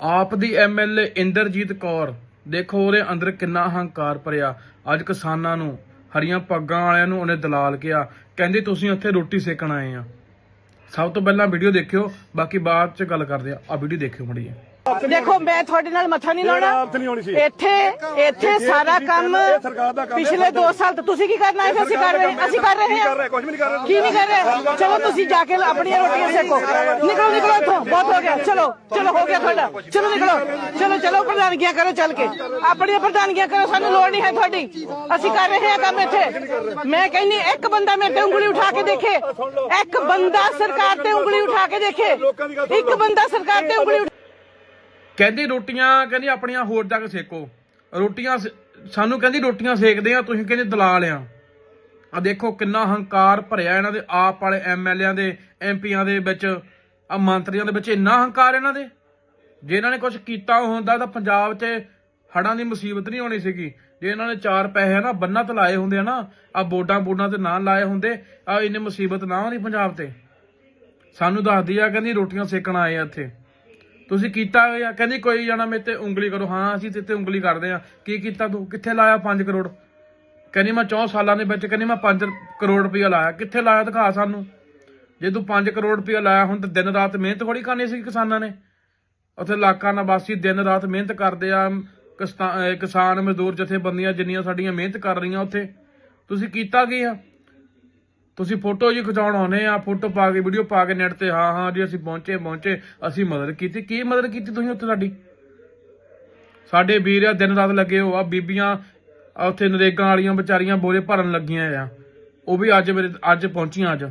ਆਪ ਦੀ ਐਮਐਲਏ ਇੰਦਰਜੀਤ ਕੌਰ। ਦੇਖੋ ਉਹਦੇ ਅੰਦਰ ਕਿੰਨਾ ਹੰਕਾਰ ਭਰਿਆ। ਅੱਜ ਕਿਸਾਨਾਂ ਨੂੰ ਹਰੀਆਂ ਪੱਗਾਂ ਵਾਲਿਆਂ ਨੂੰ ਉਹਨੇ ਦਲਾਲ ਕਿਹਾ ਕਹਿੰਦੇ ਤੁਸੀਂ ਉੱਥੇ ਰੋਟੀ ਸੇਕਣ ਆਏ ਆ। ਸਭ ਤੋਂ ਪਹਿਲਾਂ ਵੀਡੀਓ ਦੇਖਿਓ ਬਾਕੀ ਬਾਅਦ ਚ ਗੱਲ ਕਰਦੇ ਆ। ਆ ਵੀਡੀਓ ਦੇਖਿਓ ਮੜੀ ਦੇਖੋ ਮੈਂ ਤੁਹਾਡੇ ਨਾਲ ਮੱਥਾ ਨਹੀਂ ਲਾਉਣਾ। ਇੱਥੇ ਇੱਥੇ ਸਾਰਾ ਕੰਮ। ਪਿਛਲੇ 2 ਸਾਲ ਤੋਂ ਤੁਸੀਂ ਕੀ ਕਰਨਾ ਹੈ? ਅਸੀਂ ਕਰ ਰਹੇ ਹਾਂ ਅਸੀਂ ਕਰ ਰਹੇ ਹਾਂ। ਰਹੇ ਕੁਝ ਵੀ ਨਹੀਂ ਕਰ ਰਹੇ। ਕੀ ਨਹੀਂ ਕਰ ਰਹੇ? ਚਲੋ ਤੁਸੀਂ ਜਾ ਕੇ ਆਪਣੀਆਂ ਰੋਟੀਆਂ ਸੇਕੋ। ਨਿਕਲੋ ਨਿਕਲੋ ਇੱਥੋਂ। ਬਹੁਤ ਹੋ ਚਲੋ ਚਲੋ, ਹੋ ਗਿਆ ਤੁਹਾਡਾ। ਚਲੋ ਨਿਕਲੋ। ਚਲੋ ਚਲੋ, ਪ੍ਰਧਾਨਗੀਆਂ ਕਰੋ ਚੱਲ ਕੇ। ਆਪਣੀਆਂ ਪ੍ਰਧਾਨਗੀਆਂ ਕਰੋ, ਸਾਨੂੰ ਲੋੜ ਨਹੀਂ ਹੈ ਤੁਹਾਡੀ। ਅਸੀਂ ਕਰ ਰਹੇ ਹਾਂ ਕੰਮ ਇੱਥੇ। ਮੈਂ ਕਹਿੰਨੀ ਇੱਕ ਬੰਦਾ ਮੇਰੇ ਤੇ ਉਂਗਲੀ ਉਠਾ ਕੇ ਦੇਖੇ। ਇੱਕ ਬੰਦਾ ਸਰਕਾਰ ਤੇ ਉਂਗਲੀ ਉਠਾ ਕੇ ਦੇਖੇ। ਇੱਕ ਬੰਦਾ ਸਰਕਾਰ ਤੇ ਉਂਗਲੀ ਕਹਿੰਦੀ ਰੋਟੀਆਂ, ਕਹਿੰਦੀ ਆਪਣੀਆਂ ਹੋਰ ਜਾ ਕੇ ਸੇਕੋ। ਰੋਟੀਆਂ ਸਾਨੂੰ ਕਹਿੰਦੀ ਰੋਟੀਆਂ ਸੇਕਦੇ ਆ, ਤੁਸੀਂ ਕਹਿੰਦੇ ਦਲਾਲ ਆ। ਆ ਦੇਖੋ ਕਿੰਨਾ ਹੰਕਾਰ ਭਰਿਆ ਇਹਨਾਂ ਦੇ, ਆਪ ਵਾਲੇ ਐਮਐਲਏਆਂ ਦੇ ਐਮਪੀਆਂ ਦੇ ਵਿੱਚ। ਆ ਮੰਤਰੀਆਂ ਦੇ ਵਿੱਚ ਇੰਨਾ ਹੰਕਾਰ ਇਹਨਾਂ ਦੇ। ਜੇ ਇਹਨਾਂ ਨੇ ਕੁਝ ਕੀਤਾ ਹੁੰਦਾ ਤਾਂ ਪੰਜਾਬ 'ਚ ਹੜਾਂ ਦੀ ਮੁਸੀਬਤ ਨਹੀਂ ਹੋਣੀ ਸੀਗੀ। ਜੇ ਇਹਨਾਂ ਨੇ ਚਾਰ ਪੈਸੇ ਨਾ ਬੰਨਾਂ ਤੇ ਲਾਏ ਹੁੰਦੇ ਆ ਨਾ ਆ ਬੋਡਾਂ ਬੋਡਾਂ ਤੇ ਨਾ ਲਾਏ ਹੁੰਦੇ ਆ ਇੰਨੀ ਮੁਸੀਬਤ ਨਾ ਹੋਣੀ ਪੰਜਾਬ ਤੇ। ਸਾਨੂੰ ਦੱਸਦੀ ਆ ਕਹਿੰਦੀ ਰੋਟੀਆਂ ਸੇਕਣ ਆਏ ਆ ਇੱਥੇ। ਤੁਸੀਂ ਕੀਤਾ ਆ ਕਹਿੰਦੀ ਕੋਈ ਜਾਣਾ ਮੇਰੇ ਤੇ ਉਂਗਲੀ ਕਰੋ। ਹਾਂ, ਅਸੀਂ ਤੇ ਤੇ ਉਂਗਲੀ ਕਰਦੇ ਆ। ਕੀ ਕੀਤਾ ਤੂੰ? ਕਿੱਥੇ ਲਾਇਆ 5 ਕਰੋੜ? ਕਹਿੰਦੀ ਮੈਂ 4 ਸਾਲਾਂ ਦੇ ਵਿੱਚ, ਕਹਿੰਦੀ ਮੈਂ 5 ਕਰੋੜ ਰੁਪਇਆ ਲਾਇਆ। ਕਿੱਥੇ ਲਾਇਆ ਦਿਖਾ ਸਾਨੂੰ? ਜੇ ਤੂੰ 5 ਕਰੋੜ ਰੁਪਇਆ ਲਾਇਆ ਹੁਣ ਤਾਂ ਦਿਨ ਰਾਤ ਮਿਹਨਤ ਥੋੜੀ ਕਰਨੀ ਸੀ ਕਿਸਾਨਾਂ ਨੇ। ਉੱਥੇ ਲੱਖਾਂ ਨਿਵਾਸੀ ਦਿਨ ਰਾਤ ਮਿਹਨਤ ਕਰਦੇ ਆ ਕਿਸਾਨ, ਮਜ਼ਦੂਰ, ਜਥੇਬੰਦੀਆਂ ਜਿੰਨੀਆਂ ਸਾਡੀਆਂ ਮਿਹਨਤ ਕਰ ਰਹੀਆਂ ਉੱਥੇ। ਤੁਸੀਂ ਕੀਤਾ ਕੀ ਆ? ਤੁਸੀਂ ਫੋਟੋ ਜੀ ਖਿਚਾਉਣ ਆਉਨੇ ਆ, ਫੋਟੋ ਪਾ ਕੇ, ਵੀਡੀਓ ਪਾ ਕੇ ਨੈਟ ਤੇ, ਹਾਂ ਹਾਂ ਜੀ, ਅਸੀਂ ਪਹੁੰਚੇ ਪਹੁੰਚੇ, ਅਸੀਂ ਮਦਦ ਕੀਤੀ। ਕੀ ਮਦਦ ਕੀਤੀ ਤੁਸੀਂ ਉੱਥੇ ਸਾਡੀ? ਸਾਡੇ ਵੀਰ ਆ, ਦਿਨ ਰਾਤ ਲੱਗੇ ਹੋ ਆ, ਬੀਬੀਆਂ ਉੱਥੇ ਨਰੇਗਾ ਵਾਲੀਆਂ ਵਿਚਾਰੀਆਂ ਬੋਰੇ ਭਰਨ ਲੱਗੀਆਂ ਆ। ਉਹ ਵੀ ਅੱਜ ਮੇਰੇ, ਅੱਜ ਪਹੁੰਚੀਆਂ ਅੱਜ।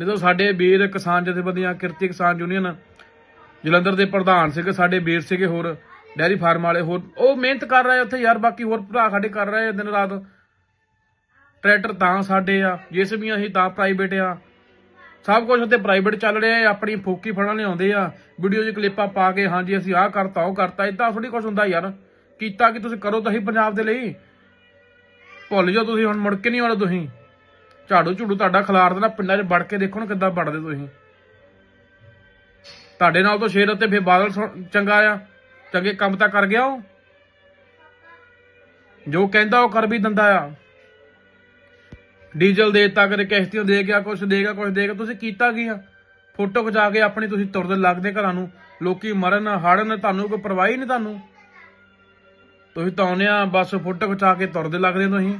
ਨਹੀਂ ਤਾਂ ਸਾਡੇ ਵੀਰ ਕਿਸਾਨ ਜਥੇਬੰਦੀਆਂ, ਕਿਰਤੀ ਕਿਸਾਨ ਯੂਨੀਅਨ, ਜਲੰਧਰ ਦੇ ਪ੍ਰਧਾਨ ਸੀਗੇ, ਸਾਡੇ ਵੀਰ ਸੀਗੇ ਹੋਰ, ਡੈਰੀ ਫਾਰਮ ਵਾਲੇ ਹੋਰ, ਉਹ ਮਿਹਨਤ ਕਰ ਰਹੇ ਉੱਥੇ ਯਾਰ, ਬਾਕੀ ਹੋਰ ਭਰਾ ਸਾਡੇ ਕਰ ਰਹੇ ਆ ਦਿਨ ਰਾਤ। ਟਰੈਕਟਰ ਤਾਂ ਸਾਡੇ ਆ ਜੇਸੀਬੀਆਂ ਅਸੀਂ ਤਾਂ ਪ੍ਰਾਈਵੇਟ ਆ। ਸਭ ਕੁਝ ਉੱਤੇ ਪ੍ਰਾਈਵੇਟ ਚੱਲ ਰਿਹਾ ਆ ਆਪਣੀ ਫੋਕੀ ਫੜਨ ਲਿਆਉਂਦੇ ਆ। ਵੀਡੀਓ 'ਚ ਕਲਿੱਪਾਂ ਪਾ ਕੇ, ਹਾਂਜੀ, ਅਸੀਂ ਆਹ ਕਰਤਾ, ਉਹ ਕਰਤਾ ਇਦਾਂ ਥੋੜੀ ਕੁਝ ਹੁੰਦਾ ਯਾਰ। ਕੀਤਾ ਕਿ ਤੁਸੀਂ, ਕਰੋ ਤਾਂ ਹੀ ਪੰਜਾਬ ਦੇ ਲਈ। ਭੁੱਲ ਜਾਓ ਤੁਸੀਂ ਹੁਣ, ਮੁੜ ਕੇ ਨਹੀਂ ਆਉਣਾ ਤੁਸੀਂ। ਝਾੜੂ ਝੂੜੂ ਤੁਹਾਡਾ ਖਿਲਾਰ ਦੇਣਾ, ਪਿੰਡਾਂ 'ਚ ਵੜ ਕੇ ਦੇਖੋ ਨਾ ਕਿੱਦਾਂ ਵੜਦੇ ਤੁਸੀਂ। ਤੁਹਾਡੇ ਨਾਲ ਤਾਂ ਸ਼ੇਰ ਅਤੇ ਫੇ ਬਾਦਲ ਚੰਗਾ ਆ। ਚੰਗੇ ਕੰਮ ਤਾਂ ਕਰ ਗਿਆ ਉਹ। ਜੋ ਕਹਿੰਦਾ ਉਹ ਕਰ ਵੀ ਦਿੰਦਾ ਆ। ਡੀਜ਼ਲ ਦੇ ਕਦੇ ਕਿਸ਼ਤੀਆਂ ਦੇ ਗਿਆ, ਕੁਛ ਦੇ ਗਿਆ, ਕੁਛ ਦੇ ਗਿਆ। ਤੁਸੀਂ ਕੀਤਾ ਕੀ ਆ? ਫੋਟੋ ਖਿਚਾ ਕੇ ਆਪਣੀ ਤੁਸੀਂ ਤੁਰਦੇ ਲੱਗਦੇ ਘਰਾਂ ਨੂੰ। ਲੋਕੀ ਮਰਨ, ਹੜਨ, ਤੁਹਾਨੂੰ ਕੋਈ ਪਰਵਾਹ ਹੀ ਨਹੀਂ ਤੁਹਾਨੂੰ। ਤੁਸੀਂ ਤਾਂ ਆਉਂਦੇ ਆ, ਬਸ ਫੋਟੋ ਖਿਚਾ ਕੇ ਤੁਰਦੇ ਲੱਗਦੇ ਤੁਸੀਂ।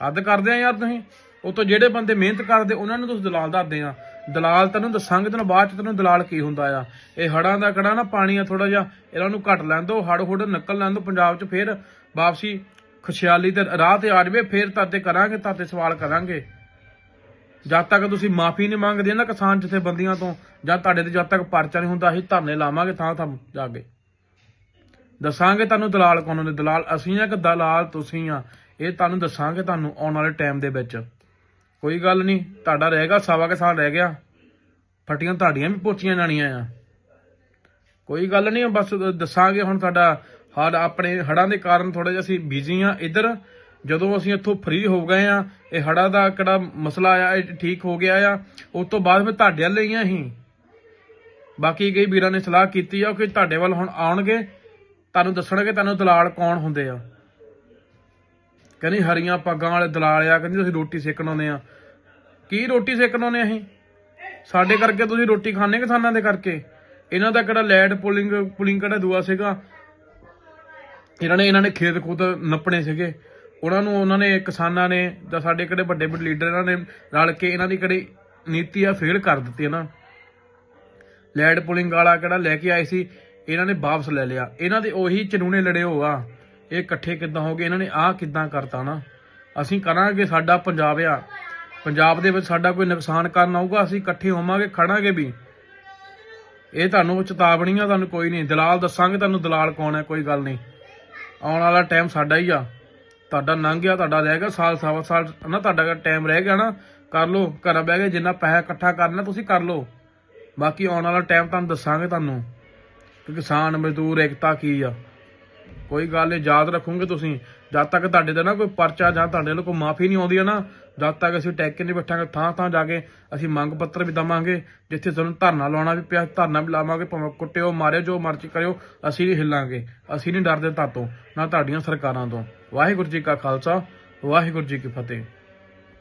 ਹੱਦ ਕਰਦੇ ਆ ਯਾਰ ਤੁਸੀਂ। ਉਹ ਤੋਂ ਜਿਹੜੇ ਬੰਦੇ ਮਿਹਨਤ ਕਰਦੇ, ਉਹਨਾਂ ਨੂੰ ਤੁਸੀਂ ਦਲਾਲ ਦੱਸਦੇ ਆ। ਦਲਾਲ ਤੈਨੂੰ ਦੱਸਾਂਗੇ, ਤੈਨੂੰ ਬਾਅਦ ਚ ਤੈਨੂੰ ਦਲਾਲ ਕੀ ਹੁੰਦਾ ਆ। ਇਹ ਹੜਾਂ ਦਾ ਕੜਾ ਨਾ ਪਾਣੀ ਆ ਥੋੜਾ ਜਿਹਾ, ਇਹਨਾਂ ਨੂੰ ਘਟ ਲੈਣ ਦੋ ਹੜ ਹੁੜ ਨਿਕਲ ਲੈਣ ਦਿਓ ਪੰਜਾਬ ਚ ਫੇਰ ਵਾਪਸੀ ਖੁਸ਼ਹਾਲੀ ਤੇ ਰਾਹ ਤੇ ਆ ਜਾਵੇ, ਫੇਰ ਤਾਤੇ ਕਰਾਂਗੇ, ਤਾਤੇ ਸਵਾਲ ਕਰਾਂਗੇ। ਜਦ ਤੱਕ ਤੁਸੀਂ ਮਾਫੀ ਨਹੀਂ ਮੰਗਦੇ ਨਾ ਕਿਸਾਨ ਜਥੇਬੰਦੀਆਂ ਤੋਂ, ਜਾਂ ਤੁਹਾਡੇ ਤੇ ਜਦ ਤੱਕ ਪਰਚਾ ਨਹੀਂ ਹੁੰਦਾ, ਅਸੀਂ ਧਰਨੇ ਲਾਵਾਂਗੇ ਥਾਂ ਥਾਂ ਜਾ ਕੇ। ਦੱਸਾਂਗੇ ਤੁਹਾਨੂੰ ਦਲਾਲ ਕੌਣ ਨੇ ਦਲਾਲ ਅਸੀਂ ਆ ਕਿ ਦਲਾਲ ਤੁਸੀਂ ਆ? ਇਹ ਤੁਹਾਨੂੰ ਦੱਸਾਂਗੇ ਤੁਹਾਨੂੰ ਆਉਣ ਵਾਲੇ ਟਾਈਮ ਦੇ ਵਿੱਚ। ਕੋਈ ਗੱਲ ਨਹੀਂ, ਤੁਹਾਡਾ ਰਹੇਗਾ ਸਵਾ ਕੇ ਸਾਲ ਰਹਿ ਗਿਆ। ਫਟੀਆਂ ਤੁਹਾਡੀਆਂ ਵੀ ਪੋਚੀਆਂ ਜਾਣੀਆਂ ਆ। ਕੋਈ ਗੱਲ ਨਹੀਂ ਬਸ ਦੱਸਾਂਗੇ ਹੁਣ ਤੁਹਾਡਾ ਹੜ ਆਪਣੇ ਹੜਾਂ ਦੇ ਕਾਰਨ ਥੋੜਾ ਜਿਹਾ ਅਸੀਂ ਬਿਜ਼ੀ ਆ। ਇੱਧਰ ਜਦੋਂ ਅਸੀਂ ਇੱਥੋਂ ਫ੍ਰੀ ਹੋ ਗਏ ਆ, ਇਹ ਹੜਾਂ ਦਾ ਕਿਹੜਾ ਮਸਲਾ ਆ ਇਹ ਠੀਕ ਹੋ ਗਿਆ ਆ। ਉਸ ਤੋਂ ਬਾਅਦ ਫਿਰ ਤੁਹਾਡੇ ਵੱਲ ਹੀ ਆ ਅਸੀਂ। ਬਾਕੀ ਕਈ ਵੀਰਾਂ ਨੇ ਸਲਾਹ ਕੀਤੀ ਆ ਕਿ ਤੁਹਾਡੇ ਵੱਲ ਹੁਣ ਆਉਣਗੇ। ਤੁਹਾਨੂੰ ਦੱਸਣਗੇ ਤੁਹਾਨੂੰ ਦਲਾਲ ਕੌਣ ਹੁੰਦੇ ਆ। ਕਹਿੰਦੀ ਹਰੀਆਂ ਪੱਗਾਂ ਵਾਲੇ ਦਲਾਲ ਆ, ਕਹਿੰਦੀ ਤੁਸੀਂ ਰੋਟੀ ਸੇਕਣ ਆਉਂਦੇ ਆ। ਕੀ ਰੋਟੀ ਸੇਕਣ ਆਉਂਦੇ ਅਸੀਂ? ਸਾਡੇ ਕਰਕੇ ਤੁਸੀਂ ਰੋਟੀ ਖਾਣੇ ਕਿਸਾਨਾਂ ਦੇ ਕਰਕੇ? ਇਹਨਾਂ ਦਾ ਕਿਹੜਾ ਲੈਡ ਪੁਲਿੰਗ ਪੁਲਿੰਗ ਕਿਹੜਾ ਦੂਆ ਸੀਗਾ? ਇਹਨਾਂ ਨੇ ਇਹਨਾਂ ਨੇ ਖੇਤ ਖੁਦ ਨੱਪਣੇ ਸੀਗੇ। ਉਹਨਾਂ ਨੂੰ, ਉਹਨਾਂ ਨੇ ਕਿਸਾਨਾਂ ਨੇ ਜਾਂ ਸਾਡੇ ਕਿਹੜੇ ਵੱਡੇ ਵੱਡੇ ਲੀਡਰ ਇਹਨਾਂ ਨੇ ਰਲ ਕੇ ਇਹਨਾਂ ਦੀ ਕਿਹੜੀ ਨੀਤੀ ਆ, ਫੇਲ ਕਰ ਦਿੱਤੀ ਹੈ ਨਾ। ਲੈਡ ਪੁਲਿੰਗ ਵਾਲਾ ਕਿਹੜਾ ਲੈ ਕੇ ਆਏ ਸੀ, ਇਹਨਾਂ ਨੇ ਵਾਪਸ ਲੈ ਲਿਆ। ਇਹਨਾਂ ਦੇ ਉਹੀ ਚਨੂਨੇ ਲੜਿਓ ਆ। ਇਹ ਇਕੱਠੇ ਕਿੱਦਾਂ ਹੋ ਗਏ? ਇਹਨਾਂ ਨੇ ਆਹ ਕਿੱਦਾਂ ਕਰਤਾ ਨਾ? ਅਸੀਂ ਕਰਾਂਗੇ, ਸਾਡਾ ਪੰਜਾਬ ਆ। ਪੰਜਾਬ ਦੇ ਵਿੱਚ ਸਾਡਾ ਕੋਈ ਨੁਕਸਾਨ ਕਰਨ ਆਊਗਾ, ਅਸੀਂ ਇਕੱਠੇ ਹੋਵਾਂਗੇ, ਖੜਾਂਗੇ ਵੀ। ਇਹ ਤੁਹਾਨੂੰ ਚੇਤਾਵਨੀ ਆ ਤੁਹਾਨੂੰ ਕੋਈ ਨਹੀਂ। ਦਲਾਲ ਦੱਸਾਂਗੇ ਤੁਹਾਨੂੰ ਦਲਾਲ ਕੌਣ ਹੈ, ਕੋਈ ਗੱਲ ਨਹੀਂ। ਆਉਣ ਵਾਲਾ ਟਾਈਮ ਸਾਡਾ ਹੀ ਆ। ਤੁਹਾਡਾ ਲੰਘ ਗਿਆ ਤੁਹਾਡਾ ਰਹਿ ਗਿਆ, ਸਾਲ ਸਵਾ ਸਾਲ ਨਾ ਤੁਹਾਡਾ ਟਾਈਮ ਰਹਿ ਗਿਆ ਨਾ, ਕਰ ਲਓ, ਘਰ ਬਹਿ ਕੇ ਜਿੰਨਾ ਪੈਸਾ ਇਕੱਠਾ ਕਰਨਾ, ਤੁਸੀਂ ਕਰ ਲਓ। ਬਾਕੀ ਆਉਣ ਵਾਲਾ ਟਾਈਮ ਤੁਹਾਨੂੰ ਦੱਸਾਂਗੇ ਤੁਹਾਨੂੰ ਕਿ ਕਿਸਾਨ, ਮਜ਼ਦੂਰ, ਏਕਤਾ ਕੀ ਆ। ਕੋਈ ਗੱਲ ਨਹੀਂ, ਯਾਦ ਰੱਖੋਗੇ ਤੁਸੀਂ। ਜਦ ਤੱਕ ਤੁਹਾਡੇ ਤੇ ਨਾ ਕੋਈ ਪਰਚਾ ਜਾਂ ਤੁਹਾਡੇ ਵੱਲੋਂ ਕੋਈ ਮਾਫੀ ਨਹੀਂ ਆਉਂਦੀ ਹੈ ਨਾ, ਜਦ ਤੱਕ ਅਸੀਂ ਟੈਕ ਕੇ ਨਹੀਂ ਬੈਠਾਂਗੇ ਥਾਂ ਥਾਂ ਜਾ ਕੇ ਅਸੀਂ ਮੰਗ ਪੱਤਰ ਵੀ ਦਵਾਂਗੇ, ਜਿੱਥੇ ਤੁਹਾਨੂੰ ਧਰਨਾ ਲਾਉਣਾ ਵੀ ਪਿਆ, ਧਰਨਾ ਵੀ ਲਾਵਾਂਗੇ, ਭਾਵੇਂ ਕੁੱਟਿਓ, ਮਾਰਿਓ, ਜੋ ਮਰਜ਼ੀ ਕਰਿਓ, ਅਸੀਂ ਨਹੀਂ ਹਿੱਲਾਂਗੇ। ਅਸੀਂ ਨਹੀਂ ਡਰਦੇ ਤੁਹਾਤੋਂ, ਨਾ ਤੁਹਾਡੀਆਂ ਸਰਕਾਰਾਂ ਤੋਂ। ਵਾਹਿਗੁਰੂ ਜੀ ਕਾ ਖਾਲਸਾ, ਵਾਹਿਗੁਰੂ ਜੀ ਕੀ ਫਤਿਹ।